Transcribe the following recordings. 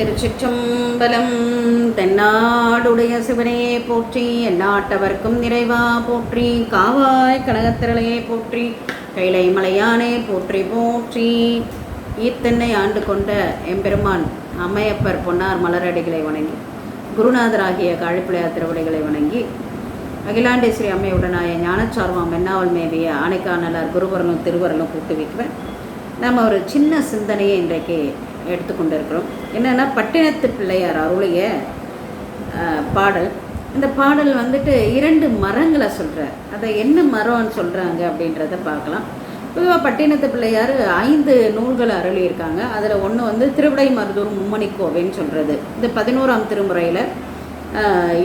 திருச்சிற்றம்பலம். தென்னாடுடைய சிவனையே போற்றி எந்நாட்டவர்க்கும் நிறைவா போற்றி காவாய் கனகத்திரளையே போற்றி கைலை மலையானே போற்றி போற்றி. ஈத்தென்னை ஆண்டு கொண்ட எம்பெருமான் அம்மையப்பர் பொன்னார் மலரடிகளை வணங்கி குருநாதராகிய காழிப்பிள்ளையார் திருவடிகளை வணங்கி அகிலாண்டேஸ்வரி அம்மையுடனாய ஞானச்சார்வம் மென்னாவல் மேவிய ஆணைக்கானலார் குருவரலும் திருவரலும் கூட்டு வைக்குவேன் நம்ம ஒரு சின்ன சிந்தனையை இன்றைக்கு எடுத்துக்கொண்டு இருக்கிறோம் என்னென்னா பட்டினத்து பிள்ளையார் அருளிய பாடல். இந்த பாடல் வந்துட்டு இரண்டு மரங்களை சொல்கிறார் அதை என்ன மரம்னு சொல்கிறாங்க அப்படின்றத பார்க்கலாம். பொதுவாக பட்டினத்து பிள்ளையார் ஐந்து நூல்களை அருளியிருக்காங்க. அதில் ஒன்று வந்து திருவிடை மருதூர் மும்மணி கோவைன்னு சொல்கிறது இந்த பதினோராம் திருமுறையில்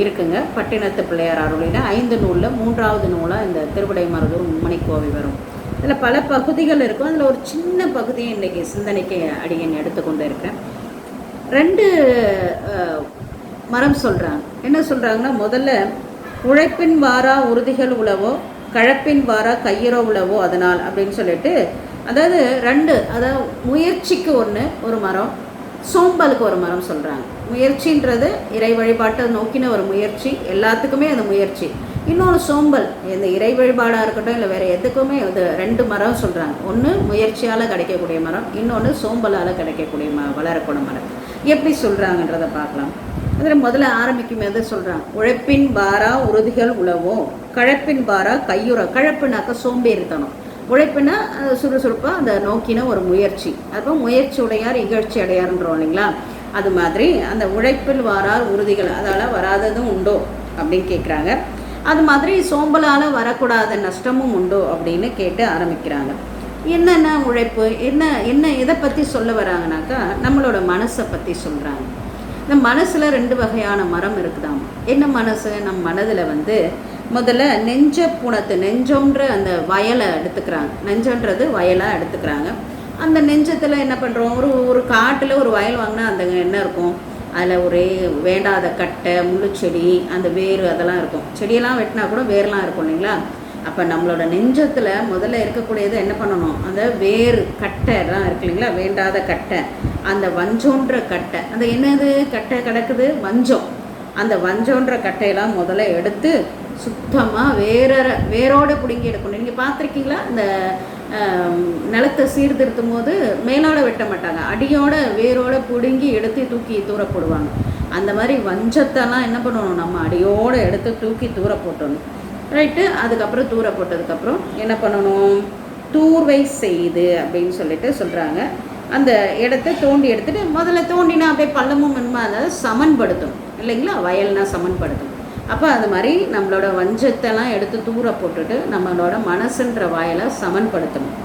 இருக்குங்க. பட்டினத்து பிள்ளையார் அருளின ஐந்து நூலில் மூன்றாவது நூலாக இந்த திருவிடை மருதூர் மும்மணி கோவை வரும். இதில் பல பகுதிகள் இருக்கும். அதில் ஒரு சின்ன பகுதியை இன்றைக்கி சிந்தனைக்கு அடியன் எடுத்துக்கொண்டு இருக்கேன் ரெண்டு மரம் சொல்கிறாங்க என்ன சொல்கிறாங்கன்னா முதல்ல உழைப்பின் வாரா உறுதிகள் உழவோ கழப்பின் வாரா கையிறோ உழவோ அதனால் அப்படின்னு சொல்லிட்டு அதாவது ரெண்டு அதாவது முயற்சிக்கு ஒன்று ஒரு மரம் சோம்பலுக்கு ஒரு மரம் சொல்கிறாங்க முயற்சின்றது இறை வழிபாட்டை நோக்கின ஒரு முயற்சி எல்லாத்துக்குமே அந்த முயற்சி. இன்னொன்று சோம்பல் இந்த இறை வழிபாடாக இருக்கட்டும் இல்லை வேறு எதுக்குமே இது ரெண்டு மரம் சொல்கிறாங்க ஒன்று முயற்சியால் கிடைக்கக்கூடிய மரம் இன்னொன்று சோம்பலால் கிடைக்கக்கூடிய ம வளரக்கூடிய மரம். எப்படி சொல்கிறாங்கன்றதை பார்க்கலாம். அதில் முதல்ல ஆரம்பிக்கும் எதை சொல்கிறாங்க உழைப்பின் பாரா உறுதிகள் உழவோ. கழப்பின் பாரா கையுற. கழப்புனாக்க சோம்பேறித்தனம். உழைப்புனா சுறுசுறுப்பாக அந்த நோக்கின ஒரு முயற்சி. அப்போ முயற்சி உடையார் இகழ்ச்சி அடையாருன்றோம் இல்லைங்களா? அது மாதிரி அந்த உழைப்பில் வாரார் உறுதிகள் அதால் வராததும் உண்டோ அப்படின்னு கேட்குறாங்க அது மாதிரி சோம்பலால் வரக்கூடாத நஷ்டமும் உண்டோ அப்படின்னு கேட்டு ஆரம்பிக்கிறாங்க. என்னென்ன உழைப்பு என்ன என்ன எதை பற்றி சொல்ல வராங்கனாக்கா நம்மளோட மனசை பற்றி சொல்கிறாங்க இந்த மனசில் ரெண்டு வகையான மரம் இருக்குதாம். என்ன மனசு? நம் மனதில் வந்து முதல்ல நெஞ்ச புணத்தை நெஞ்சோன்ற அந்த வயலை எடுத்துக்கிறாங்க. நெஞ்சன்றது வயலாக எடுத்துக்கிறாங்க. அந்த நெஞ்சத்தில் என்ன பண்ணுறோம் ஒரு ஒரு காட்டில் ஒரு வயல் வாங்கினா அந்த என்ன இருக்கும்? அதில் ஒரே வேண்டாத கட்டை முள்ளுச்செடி அந்த வேர் அதெல்லாம் இருக்கும். செடியெல்லாம் வெட்டினா கூட வேர்லாம் இருக்கும் இல்லைங்களா? அப்போ நம்மளோட நெஞ்சத்தில் முதல்ல இருக்கக்கூடியது என்ன பண்ணணும்? அந்த வேர் கட்டை எல்லாம் இருக்கு இல்லைங்களா? வேண்டாத கட்டை. அந்த வஞ்சோன்ற கட்டை. அந்த என்னது? கட்டை கிடக்குது? வஞ்சம். அந்த வஞ்சோன்ற கட்டையெல்லாம் முதல்ல எடுத்து சுத்தமாக வேற வேரோட பிடுங்கி எடுக்கணும். நீங்கள் பார்த்துருக்கீங்களா? இந்த நிலத்தை சீர்திருத்தும் போது மேலோட வெட்ட மாட்டாங்க. அடியோட வேரோட பிடுங்கி எடுத்து தூக்கி தூர போடுவாங்க. அந்த மாதிரி வஞ்சத்தெல்லாம் என்ன பண்ணணும்? நம்ம அடியோட எடுத்து தூக்கி தூர போட்டணும். ரைட்டு அதுக்கப்புறம் தூர போட்டதுக்கப்புறம் என்ன பண்ணணும்? தூர்வை செய்து அப்படின்னு சொல்லிட்டு சொல்கிறாங்க அந்த இடத்த தோண்டி எடுத்துட்டு முதல்ல தோண்டினா அப்படியே பள்ளமும் மண்மா அதாவது சமன்படுத்தும். இல்லைங்களா? வயல்னா சமன்படுத்தும். அப்போ அது மாதிரி நம்மளோட வஞ்சத்தெல்லாம் எடுத்து தூர போட்டுட்டு நம்மளோட மனசுன்ற வயலை சமன்படுத்தணும்.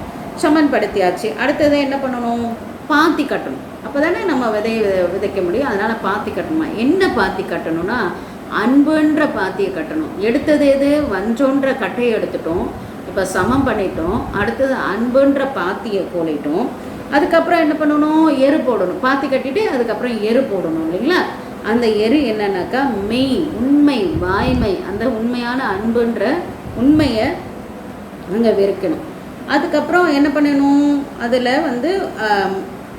சமன்படுத்தியாச்சு. அடுத்தது என்ன பண்ணணும்? பாத்தி கட்டணும். அப்போ தானே நம்ம விதை விதைக்க முடியும். அதனால் பாத்தி கட்டணுமா? என்ன பாத்தி கட்டணும்னா அன்புன்ற பாத்தியை கட்டணும். எடுத்தது எது? வஞ்சோன்ற கட்டையை எடுத்துட்டோம். இப்போ சமம் பண்ணிட்டோம். அடுத்தது அன்புன்ற பாத்தியை கோலிட்டோம். அதுக்கப்புறம் என்ன பண்ணணும்? எரு போடணும். பாத்தி கட்டிட்டு அதுக்கப்புறம் எரு போடணும் இல்லைங்களா? அந்த எரு என்னன்னாக்கா மெய் உண்மை வாய்மை அந்த உண்மையான அன்புன்ற உண்மையை அங்கே வெறுக்கணும். அதுக்கப்புறம் என்ன பண்ணணும்? அதில் வந்து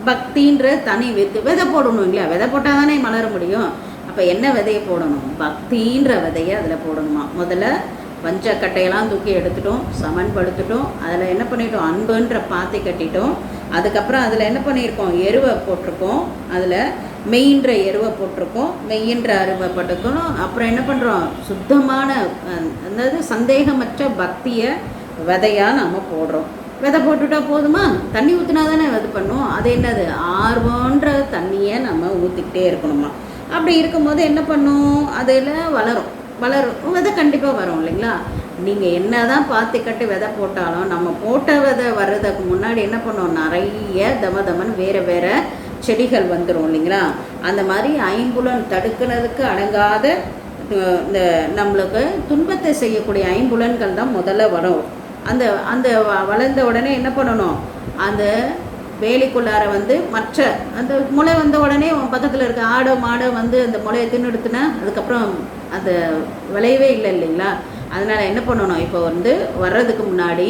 பக்தின்ற தனி வித்து விதை போடணும் இல்லையா? விதை போட்டால் தானே மலர முடியும். அப்போ என்ன விதையை போடணும்? பக்தின்ற விதையை அதில் போடணுமா? முதல்ல பஞ்சக்கட்டையெல்லாம் தூக்கி எடுத்துட்டோம் சமன்படுத்திட்டோம் அதில் என்ன பண்ணிட்டோம்? அன்புன்ற பாத்தி கட்டிட்டோம். அதுக்கப்புறம் அதில் என்ன பண்ணியிருக்கோம்? எருவை போட்டிருக்கோம். அதில் மெய்ன்ற எருவை போட்டிருக்கோம் மெய்யின்ற அருவை போட்டுக்கணும் அப்புறம் என்ன பண்ணுறோம் சுத்தமான அதாவது சந்தேகமற்ற பக்தியை விதையாக நம்ம போடுறோம். விதை போட்டுட்டா போதுமா? தண்ணி ஊற்றினா தானே இது பண்ணும் அது என்னது? ஆர்வன்ற தண்ணியை நம்ம ஊற்றிக்கிட்டே இருக்கணுமா? அப்படி இருக்கும்போது என்ன பண்ணும்? அதில் வளரும். வளரும். விதை கண்டிப்பாக வரும் இல்லைங்களா? நீங்கள் என்ன தான் பாத்தி கட்டி விதை போட்டாலும் நம்ம போட்ட விதை வர்றதுக்கு முன்னாடி என்ன பண்ணுவோம் நிறைய தம தமன்னு வேறு வேறு செடிகள் வந்துடும் இல்லைங்களா? அந்த மாதிரி ஐம்புலன் தடுக்கிறதுக்கு அடங்காத இந்த நம்மளுக்கு துன்பத்தை செய்யக்கூடிய ஐம்புலன்கள் தான் முதல்ல வரும். அந்த அந்த வ- வளர்ந்த உடனே என்ன பண்ணணும்? அந்த வேலிக்குள்ளார வந்து மற்ற அந்த முளை வந்த உடனே பக்கத்தில் இருக்க ஆடோ மாடோ வந்து அந்த முளையை தின்னுடுத்துனா அதுக்கப்புறம் அந்த விளையவே இல்லை இல்லைங்களா? அதனால் என்ன பண்ணணும்? இப்போ வந்து வர்றதுக்கு முன்னாடி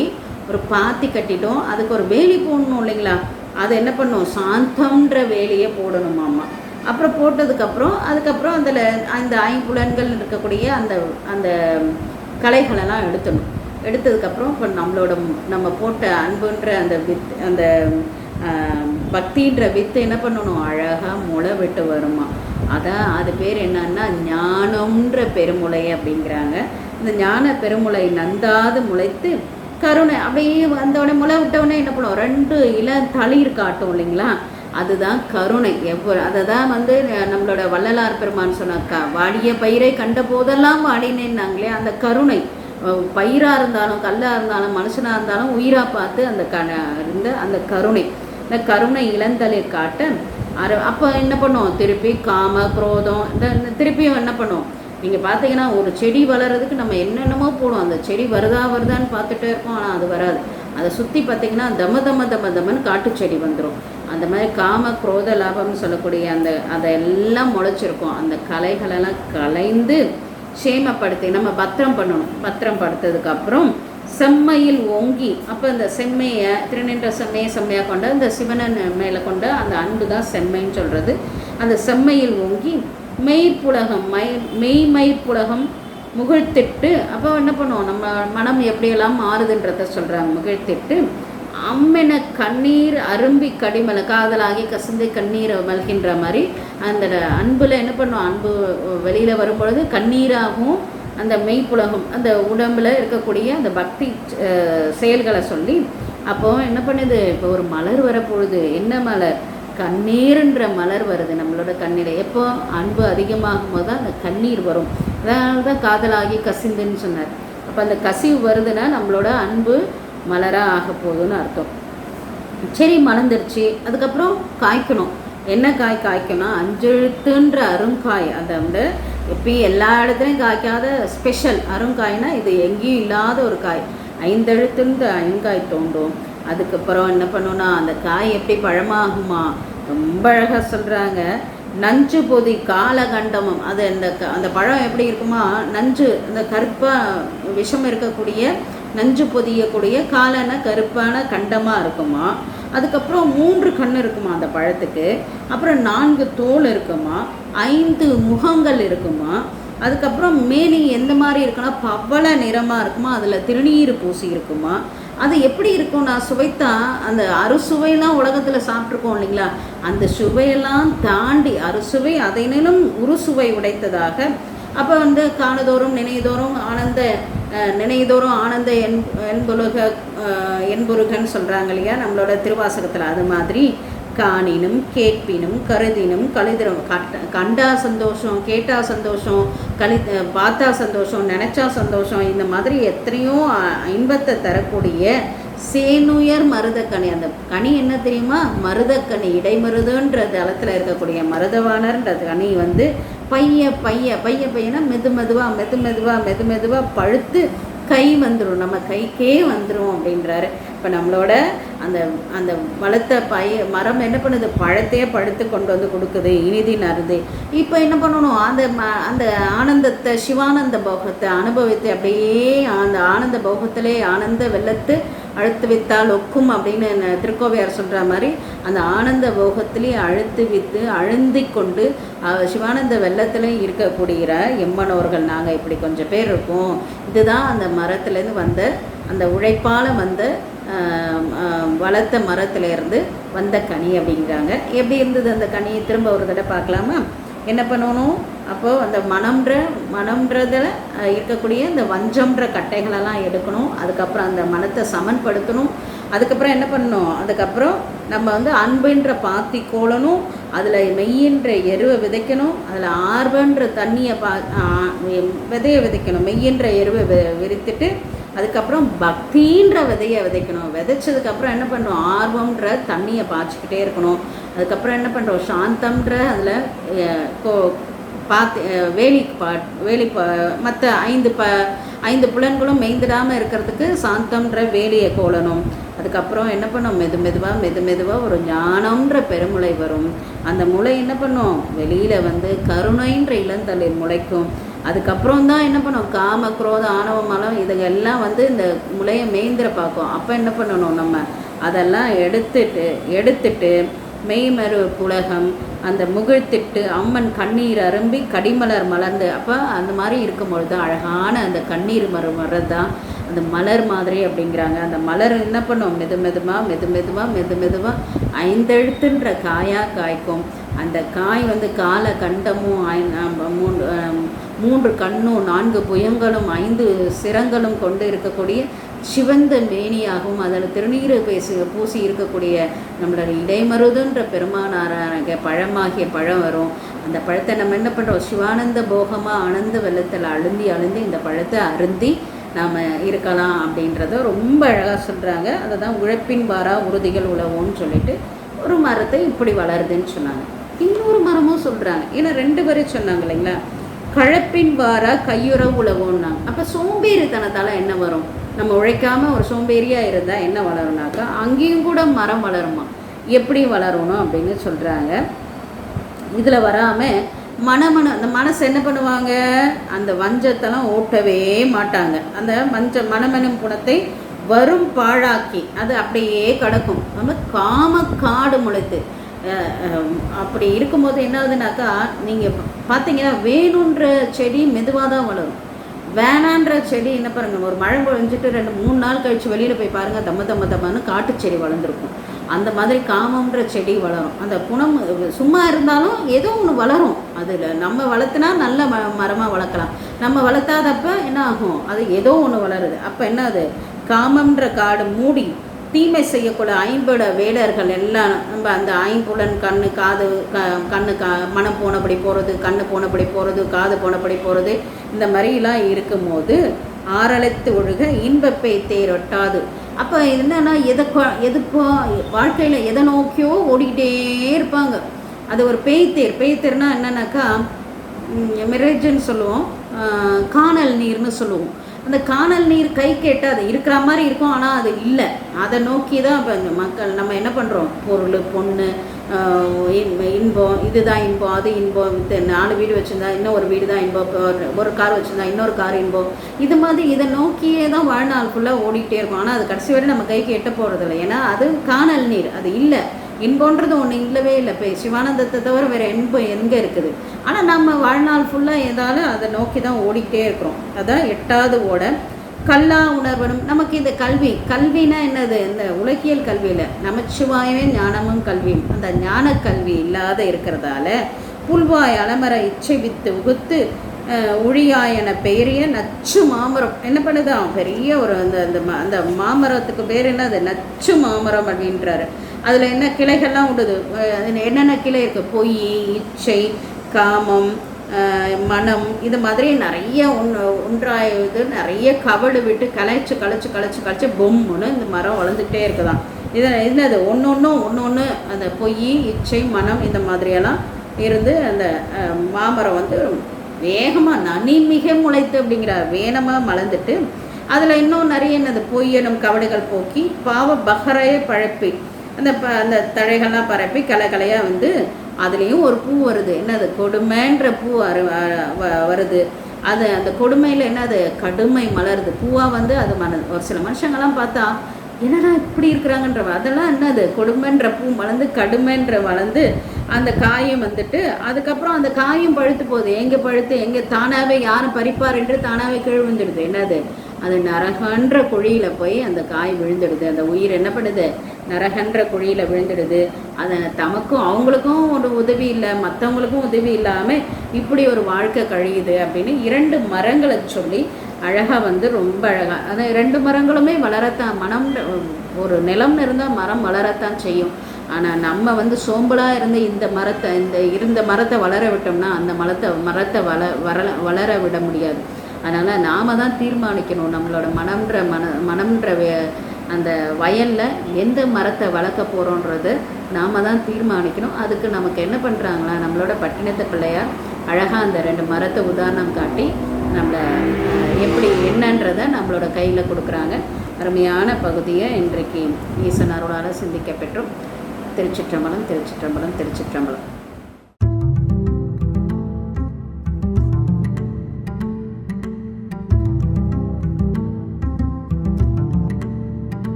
ஒரு பாத்தி கட்டிட்டோம். அதுக்கு ஒரு வேலி போடணும் இல்லைங்களா? அதை என்ன பண்ணும்? சாந்தம்ன்ற வேலியை போடணுமாம்மா அப்புறம் போட்டதுக்கப்புறம் அதுக்கப்புறம் அதில் அந்த ஐம்புலன்கள் இருக்கக்கூடிய அந்த அந்த கலைகளெல்லாம் எடுத்தணும் எடுத்ததுக்கப்புறம் இப்போ நம்மளோட நம்ம போட்ட அன்புன்ற அந்த வித் அந்த பக்தின்ற வித்து என்ன பண்ணணும்? அழகாக முளை விட்டு வருமா. அதான் அது பேர் என்னன்னா ஞானம்ன்ற பெருமுளை அப்படிங்கிறாங்க. இந்த ஞான பெருமுளை நந்தாது முளைத்து கருணை அப்படியே வந்தோடனே முளை விட்டவுடனே என்ன பண்ணுவோம் ரெண்டு இலை தளிர் காட்டும் இல்லைங்களா? அதுதான் கருணை. எவ்வளோ அதை தான் வந்து நம்மளோட வள்ளலார் பெருமான் சொன்னாக்கா வாடிய பயிரை கண்ட போதெல்லாம் வாடினேன்னாங்களே அந்த கருணை. பயிராக இருந்தாலும் கல்லாக இருந்தாலும் மனுஷனாக இருந்தாலும் உயிராக பார்த்து அந்த க இருந்த அந்த கருணை. இந்த கருணை இளந்தளிர் காட்ட அர அப்போ என்ன பண்ணுவோம்? திருப்பி காம குரோதம் இந்த திருப்பியும் என்ன பண்ணுவோம்? நீங்கள் பார்த்தீங்கன்னா ஒரு செடி வளர்கிறதுக்கு நம்ம என்னென்னமோ போடுவோம். அந்த செடி வருதா வருதான்னு பார்த்துட்டே இருப்போம். ஆனால் அது வராது. அதை சுற்றி பார்த்திங்கன்னா தம தம தம தமன்னு காட்டு செடி வந்துடும் அந்த மாதிரி காம குரோத லாபம்னு சொல்லக்கூடிய அந்த அதெல்லாம் முளைச்சிருக்கும். அந்த கலைகளெல்லாம் கலைந்து சேமப்படுத்தி நம்ம பத்திரம் பண்ணணும். பத்திரம் படுத்ததுக்கப்புறம் செம்மையில் ஓங்கி அப்போ இந்த செம்மையை திருநின்ற செம்மையை செம்மையாக கொண்ட இந்த சிவனன் மேலே கொண்ட அந்த அன்பு தான் செம்மைன்னு சொல்கிறது அந்த செம்மையில் ஓங்கி மெய்ப்புலகம் மை மெய் மெய்ப்புலகம் முகிழ்த்திட்டு அப்போ என்ன பண்ணுவோம்? நம்ம மனம் எப்படியெல்லாம் மாறுதுன்றத சொல்கிறாங்க முகிழ்த்திட்டு அம்மென கண்ணீர் அரும்பி கடிமல காதலாகி கசிந்து கண்ணீரை மல்கின்ற மாதிரி அந்த அன்பில் என்ன பண்ணுவோம்? அன்பு வெளியில் வரும்பொழுது கண்ணீராகவும் அந்த மெய்ப்புலகம் அந்த உடம்பில் இருக்கக்கூடிய அந்த பக்தி செயல்களை சொல்லி அப்போது என்ன பண்ணுது? இப்போ ஒரு மலர் வரப்பொழுது என்ன மலர்? கண்ணீர்ன்ற மலர் வருது நம்மளோட கண்ணீர் எப்போ? அன்பு அதிகமாகும் போது தான் அந்த கண்ணீர் வரும். அதனால தான் காதலாகி கசிந்துன்னு சொன்னார். அப்போ அந்த கசிவு வருதுன்னா நம்மளோட அன்பு மலராக ஆக போகுதுன்னு அர்த்தம். சரி மலர்ந்துருச்சு அதுக்கப்புறம் காய்க்கணும். என்ன காய் காய்க்கணும்? அஞ்செழுத்துன்ற அருங்காய் அதை வந்து எப்பயும் எல்லா இடத்துலையும் காய்க்காத ஸ்பெஷல் அருங்காய்னா இது எங்கேயும் இல்லாத ஒரு காய். ஐந்தெழுத்துன்ற ஐங்காய் தோண்டும். அதுக்கப்புறம் என்ன பண்ணுன்னா அந்த காய் எப்படி பழமாகுமா? ரொம்ப அழகாக சொல்கிறாங்க நஞ்சு பொதி காலகண்டமம். அது அந்த அந்த பழம் எப்படி இருக்குமா? நஞ்சு அந்த கருப்பாக விஷம் இருக்கக்கூடிய நஞ்சு பொதியக்கூடிய காலான கருப்பான கண்டமாக இருக்குமா? அதுக்கப்புறம் மூன்று கண் இருக்குமா அந்த பழத்துக்கு? அப்புறம் நான்கு தோல் இருக்குமா? ஐந்து முகங்கள் இருக்குமா? அதுக்கப்புறம் மேனி எந்த மாதிரி இருக்குன்னா பவள நிறமாக இருக்குமா? அதில் திருநீர் பூசி இருக்குமா? அது எப்படி இருக்கும்? நான் சுவைத்தா அந்த அறுசுவையெல்லாம் உலகத்தில் சாப்பிட்ருக்கோம் இல்லைங்களா? அந்த சுவையெல்லாம் தாண்டி அறுசுவை அதனிலும் உருசுவை உடைத்ததாக. அப்போ வந்து காணதோறும் நினைதோறும் ஆனந்த நினைதோறும் ஆனந்த என் என்புலக என்புருகன்னு சொல்கிறாங்க இல்லையா? நம்மளோட திருவாசகத்தில் அது மாதிரி. காணினும் கேட்பினும் கருதினும் கழிதிரும் கட்ட கண்டா சந்தோஷம் கேட்டா சந்தோஷம் கழி பார்த்தா சந்தோஷம் நினச்சா சந்தோஷம் இந்த மாதிரி எத்தனையோ இன்பத்தை தரக்கூடிய சேனுயர் மருதக்கணி அந்த கனி என்ன தெரியுமா? மருதக்கனி இடைமருதுன்ற தளத்தில் இருக்கக்கூடிய மருதவானர்ன்ற கனி வந்து பைய பைய பைய பையனா மெது மெதுவாக மெது மெதுவாக மெது மெதுவாக பழுத்து கை வந்துடும் நம்ம கைக்கே வந்துடும் அப்படின்றாரு. இப்போ நம்மளோட அந்த அந்த வளர்த்த பய மரம் என்ன பண்ணுது? பழத்தையே பழுத்து கொண்டு வந்து கொடுக்குது இனிதி நறுது. இப்போ என்ன பண்ணணும்? அந்த ம அந்த ஆனந்தத்தை சிவானந்த போகத்தை அனுபவித்து அப்படியே அந்த ஆனந்த போகத்திலே ஆனந்த வெள்ளத்து அழுத்து வித்தால் ஒக்கும் அப்படின்னு திருக்கோவையார் சொல்கிற மாதிரி அந்த ஆனந்த போகத்திலே அழுத்து வித்து அழுந்தி கொண்டு சிவானந்த வெள்ளத்தில் இருக்கக்கூடிய எம்மனோர்கள் நாங்கள் இப்படி கொஞ்சம் பேர் இருக்கோம். இதுதான் அந்த மரத்துலேருந்து வந்த அந்த உழைப்பால் வந்த வளர்த்த மரத்துலேருந்து வந்த கனி அப்படிங்கிறாங்க. எப்படி இருந்தது அந்த கனியை திரும்ப ஒரு தடவை பார்க்கலாமா? என்ன பண்ணணும்? அப்போது அந்த மனம்ன்ற மனம்ன்றதில் இருக்கக்கூடிய இந்த வஞ்சம்ன்ற கட்டைகளெல்லாம் எடுக்கணும். அதுக்கப்புறம் அந்த மனத்தை சமன்படுத்தணும். அதுக்கப்புறம் என்ன பண்ணணும்? அதுக்கப்புறம் நம்ம வந்து அன்புன்ற பாத்தி கோலணும். அதில் மெய்யின்ற எருவை விதைக்கணும். அதில் ஆர்வன்ற தண்ணியை பா விதையை விதைக்கணும். மெய்யின்ற எருவை விரித்துட்டு அதுக்கப்புறம் பக்தின்ற விதையை விதைக்கணும். விதைச்சதுக்கப்புறம் என்ன பண்ணுறோம் ஆர்வம்ன்ற தண்ணியை பாய்ச்சிக்கிட்டே இருக்கணும். அதுக்கப்புறம் என்ன பண்ணுறோம் சாந்தம்ன்ற அதில் பார்த்து வேலி பா வேலி பா மற்ற ஐந்து ப ஐந்து புலன்களும் மெய்ந்திடாமல் இருக்கிறதுக்கு சாந்தம்ன்ற வேலியை கோலணும். அதுக்கப்புறம் என்ன பண்ணும்? மெது மெதுவாக மெது மெதுவாக ஒரு ஞானம்ன்ற பெருமுளை வரும். அந்த முளை என்ன பண்ணும்? வெளியில் வந்து கருணைன்ற இளந்தளிர் முளைக்கும். அதுக்கப்புறம் தான் என்ன பண்ணும்? காம குரோத ஆணவ மலம் இதெல்லாம் வந்து இந்த முளையை மேய்ந்திர பார்க்கும். அப்போ என்ன பண்ணணும் நம்ம? அதெல்லாம் எடுத்துட்டு எடுத்துட்டு மெய்மரு புலகம் அந்த முகிழ்த்திட்டு அம்மன் கண்ணீர் அரும்பி கடிமலர் மலர்ந்து அப்போ அந்த மாதிரி இருக்கும்பொழுது அழகான அந்த கண்ணீர் மரம் வர்றது தான் அந்த மலர் மாதிரி அப்படிங்கிறாங்க. அந்த மலர் என்ன பண்ணும்? மெது மெதுமாக மெது மெதுவாக மெது மெதுவாக ஐந்தெழுத்துன்ற காயாக காய்க்கும். அந்த காய் வந்து கால கண்டமும் மூன்று மூன்று கண்ணும் நான்கு புயங்களும் ஐந்து சிரங்களும் கொண்டு இருக்கக்கூடிய சிவந்த மேனியாகவும் அதில் திருநீர் பேசி பூசி இருக்கக்கூடிய நம்மளோட இடைமருதுன்ற பெருமானாராக பழமாகிய பழம் வரும். அந்த பழத்தை நம்ம என்ன பண்ணுறோம் சிவானந்த போகமாக ஆனந்த வெள்ளத்தில் அழுந்தி அழுந்தி இந்த பழத்தை அருந்தி நாம் இருக்கலாம் அப்படின்றத ரொம்ப அழகாக சொல்கிறாங்க அதை தான் உழைப்பின் பாரா உறுதிகள் உழவோன்னு சொல்லிட்டு ஒரு மரத்தை இப்படி வளருதுன்னு சொன்னாங்க. இன்னொரு மரமும் சொல்கிறாங்க ஏன்னா ரெண்டு பேரும் சொன்னாங்க இல்லைங்களா? கழப்பின் பாரா கையுற உழவோன்னாங்க. அப்போ சோம்பேறித்தனத்தால் என்ன வரும்? நம்ம உழைக்காமல் ஒரு சோம்பேறியாக இருந்தால் என்ன வளரும்னாக்கா அங்கேயும் கூட மரம் வளருமா? எப்படி வளரணும் அப்படின்னு சொல்கிறாங்க இதில் வராமல் மனமன அந்த மனசு என்ன பண்ணுவாங்க? அந்த வஞ்சத்தெல்லாம் ஓட்டவே மாட்டாங்க. அந்த மஞ்ச மனமெனும் குணத்தை வரும் பாழாக்கி அது அப்படியே கிடக்கும். நம்ம காம காடு முளைத்து. அப்படி இருக்கும்போது என்ன ஆகுதுனாக்கா நீங்கள் பார்த்தீங்கன்னா வேணுன்ற செடி மெதுவாக தான் வளரும். வேணான்ற செடி என்ன பாருங்கள் ஒரு மழை பொழிஞ்சிட்டு ரெண்டு மூணு நாள் கழித்து வெளியில் போய் பாருங்கள் தம்ம தம்ம தம்மன்னு காட்டு செடி வளர்ந்துருக்கும். அந்த மாதிரி காமன்ற செடி வளரும். அந்த குணம் சும்மா இருந்தாலும் ஏதோ ஒன்று வளரும். அதில் நம்ம வளர்த்துனா நல்ல ம மரமாக வளர்க்கலாம். நம்ம வளர்த்தாதப்ப என்ன ஆகும்? அது ஏதோ ஒன்று வளருது. அப்போ என்ன அது? காமன்ற காடு மூடி தீமை செய்யக்கூடிய ஐம்பட வேடர்கள் எல்லாம் நம்ம அந்த ஐம்புலன் கண்ணு காது க கண்ணு கா மனம் போனபடி போகிறது கண்ணு போனபடி போகிறது காது போனபடி போகிறது இந்த மாதிரிலாம் இருக்கும்போது ஆரழைத்து ஒழுக இன்பப்பை தேரொட்டாது. அப்போ என்னென்னா எதை எதுப்போ வாழ்க்கையில் எதை நோக்கியோ ஓடிக்கிட்டே இருப்பாங்க. அது ஒரு பேய்த்தேர். பேய்த்தேர்னா என்னென்னாக்கா மிரேஜன்னு சொல்லுவோம். காணல் நீர்னு சொல்லுவோம். அந்த காணல் நீர் கை கேட்டால் அது இருக்கிற மாதிரி இருக்கும் ஆனால் அது இல்லை. அதை நோக்கி தான் இப்போ மக்கள் நம்ம என்ன பண்ணுறோம் பொருள் பொண்ணு இன்பம் இதுதான் இன்பம் அது இன்பம் நாலு வீடு வச்சுருந்தா இன்னும் ஒரு வீடு தான் இன்பம் ஒரு கார் வச்சுருந்தா இன்னொரு கார் இன்பம். இது மாதிரி இதை நோக்கியே தான் வாழ்நாள் ஃபுல்லாக ஓடிக்கிட்டே இருக்கும். ஆனால் அது கடைசி வரை நம்ம கைக்கு எட்ட போகிறது இல்லை ஏன்னா அது காணல் நீர் அது இல்லை. இன்பன்றது ஒன்று இல்லவே இல்லை. இப்போ சிவானந்தத்தை தவிர வேறு இன்பம் எங்கே இருக்குது? ஆனால் நம்ம வாழ்நாள் ஃபுல்லாக ஏதாலும் அதை நோக்கி தான் ஓடிக்கிட்டே இருக்கிறோம். அதான் எட்டாவது ஓட கல்லா உணர்வனும் நமக்கு இந்த கல்வி கல்வினா என்னது? இந்த உலகியல் கல்வியில் நமச்சிவாயமே ஞானமும் கல்வியும். அந்த ஞான கல்வி இல்லாத இருக்கிறதால புல்வாய் அலமர இச்சை வித்து உகுத்து என பெயரிய நச்சு மாமரம். என்ன பண்ணுதான் பெரிய ஒரு அந்த அந்த அந்த மாமரத்துக்கு பேர் என்ன அது நச்சு மாமரம் அப்படின்றாரு. அதில் என்ன கிளைகள்லாம் உண்டுது? என்னென்ன கிளை இருக்குது பொய் இச்சை காமம் மனம் இது மாதிரி நிறைய ஒன்று ஒன்றாயுது நிறைய கவடு விட்டு களைச்சு களைச்சு களைச்சு களைச்சு பொம்முன்னு இந்த மரம் வளர்ந்துக்கிட்டே இருக்குதான். இதை என்னது? ஒன்று ஒன்றும் ஒன்று ஒன்று அந்த பொய் இச்சை மனம் இந்த மாதிரியெல்லாம் இருந்து அந்த மாமரம் வந்து வேகமாக நனி மிக முளைத்து அப்படிங்கிறார் வேகமாக மலர்ந்துட்டு அதில் இன்னும் நிறைய என்னது? பொய்யனும் கவடுகள் போக்கி பாவ பகரைய பழப்பி அந்த ப அந்த தழைகள்லாம் பரப்பி கலை கலையாக வந்து அதுலேயும் ஒரு பூ வருது. என்னது? கொடுமைன்ற பூ வருது. அது அந்த கொடுமையில் என்னது? கடுமை மலருது. பூவாக வந்து அது மன ஒரு சில மனுஷங்கள்லாம் பார்த்தா என்னடா இப்படி இருக்கிறாங்கன்ற அதெல்லாம் என்னது? கொடுமைன்ற பூ வளர்ந்து கடுமைன்ற வளர்ந்து அந்த காயும் வந்துட்டு அதுக்கப்புறம் அந்த காயும் பழுத்து போகுது. எங்கே பழுத்து? எங்கே தானாகவே யாரும் பறிப்பார் என்று தானாகவே கீழ் விழுந்துடுது. என்னது? அது நரகன்ற குழியில் போய் அந்த காய் விழுந்துடுது. அந்த உயிர் என்ன பண்ணுது? நரகன்ற குழியில் விழுந்துடுது. அதை தமக்கும் அவங்களுக்கும் ஒரு உதவி இல்லை மற்றவங்களுக்கும் உதவி இல்லாமல் இப்படி ஒரு வாழ்க்கை கழியுது அப்படின்னு இரண்டு மரங்களை சொல்லி அழகாக வந்து ரொம்ப அழகாக அந்த ரெண்டு மரங்களுமே வளரத்தான் மனம் ஒரு நிலம்னு இருந்தால் மரம் வளரத்தான் செய்யும். ஆனால் நம்ம வந்து சோம்பலாக இருந்து இந்த மரத்தை இந்த இருந்த மரத்தை வளர விட்டோம்னா அந்த மரத்தை மரத்தை வள வர வளர விட முடியாது. அதனால் நாம் தான் தீர்மானிக்கணும். நம்மளோட மனம்ன்ற மன மனம்ன்ற அந்த வயலில் எந்த மரத்தை வளர்க்க போகிறோன்றது நாம் தான் தீர்மானிக்கணும். அதுக்கு நமக்கு என்ன பண்ணுறாங்களா நம்மளோட பட்டினத்து பிள்ளையார் அழகாக அந்த ரெண்டு மரத்தை உதாரணம் காட்டி நம்மளை எப்படி என்னன்றதை நம்மளோட கையில் கொடுக்குறாங்க. அருமையான பகுதியை இன்றைக்கு ஈசன் அருளால் சிந்திக்க பெற்றோம். திருச்சிற்றம்பலம் திருச்சிற்றம்பலம் திருச்சிற்றம்பலம்.